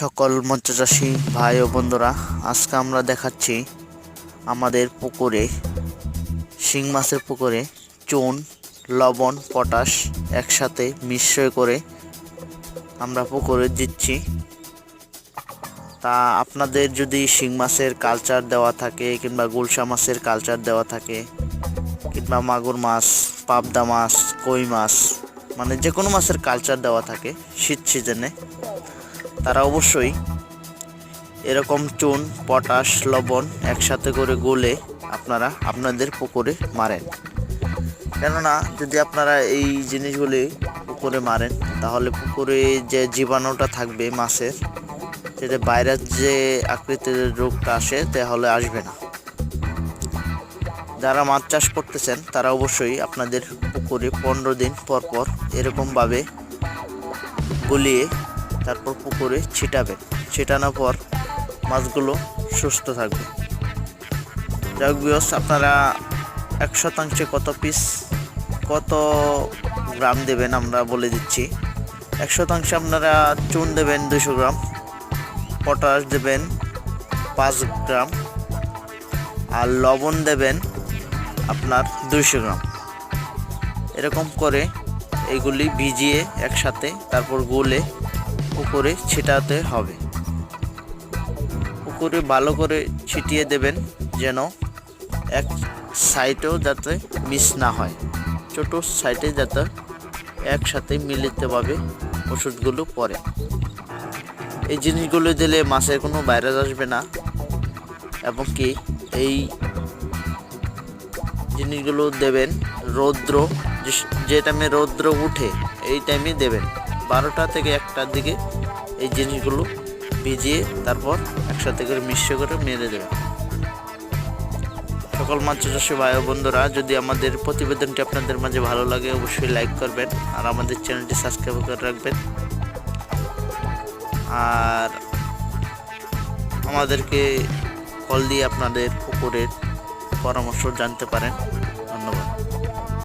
সকল মৎস্যচাষী ভাই ও বন্ধুরা, আজকে আমরা দেখাচ্ছি আমাদের পুকুরে, শিং মাছের পুকুরে চুন, লবণ, পটাশ একসাথে মিশ্রয় করে আমরা পুকুরে দিচ্ছি। তা আপনাদের যদি শিং মাছের কালচার দেওয়া থাকে কিংবা গুলশা মাছের কালচার দেওয়া থাকে, কিংবা মাগুর মাছ, পাবদা মাছ, কই মাছ মানে যে কোনো মাছের কালচার দেওয়া থাকে শীত সিজনে তারা অবশ্যই এরকম চুন, পটাশ, লবণ একসাথে করে গলে আপনারা আপনাদের পুকুরে মারেন। কেননা যদি আপনারা এই জিনিসগুলি পুকুরে মারেন, তাহলে পুকুরে যে জীবাণুটা থাকবে মাছের, সেটা বাইরের যে আকৃতির রোগটা আসে তাহলে আসবে না। যারা মাছ চাষ করতেছেন, তারা অবশ্যই আপনাদের পুকুরে পনেরো দিন পর পর এরকমভাবে গলিয়ে তারপর পুকুরে ছিটাবেন ছিটানোর পর মাছগুলো সুস্থ থাকবে। যাই হোক আপনারা এক শতাংশে কত পিস কত গ্রাম দেবেন আমরা বলে দিচ্ছি। এক শতাংশে আপনারা চুন দেবেন দুশো গ্রাম, পটাশ দেবেন পাঁচ গ্রাম, আর লবণ দেবেন আপনার দুইশো গ্রাম। এরকম করে এগুলি ভিজিয়ে একসাথে তারপর গুলে পুকুরে ছিটাতে হবে। উপরে ভালো করে ছিটিয়ে দেবেন যেন এক সাইডেও যাতে মিস না হয়। ছোট সাইডে যাতে একসাথে মিলিতভাবে ওষুধগুলো পড়ে। এই জিনিসগুলো দিলে মাছের কোনো ভাইরাস আসবে না। এবং কি এই জিনিসগুলো দেবেন রৌদ্র, যে টাইমে রৌদ্র উঠে, এই টাইমে দেবেন। বারোটা থেকে একটার দিকে এই জিনিসগুলো ভিজিয়ে তারপর একসাথে করে মিশ্র করে মেরে দেবেন সকল মাছ চাষী ভাই বন্ধুরা, যদি আমাদের প্রতিবেদনটি আপনাদের মাঝে ভালো লাগে, অবশ্যই লাইক করবেন আর আমাদের চ্যানেলটি সাবস্ক্রাইব করে রাখবেন। আর আমাদেরকে কল দিয়ে আপনাদের পুকুরের পরামর্শ জানতে পারেন। ধন্যবাদ।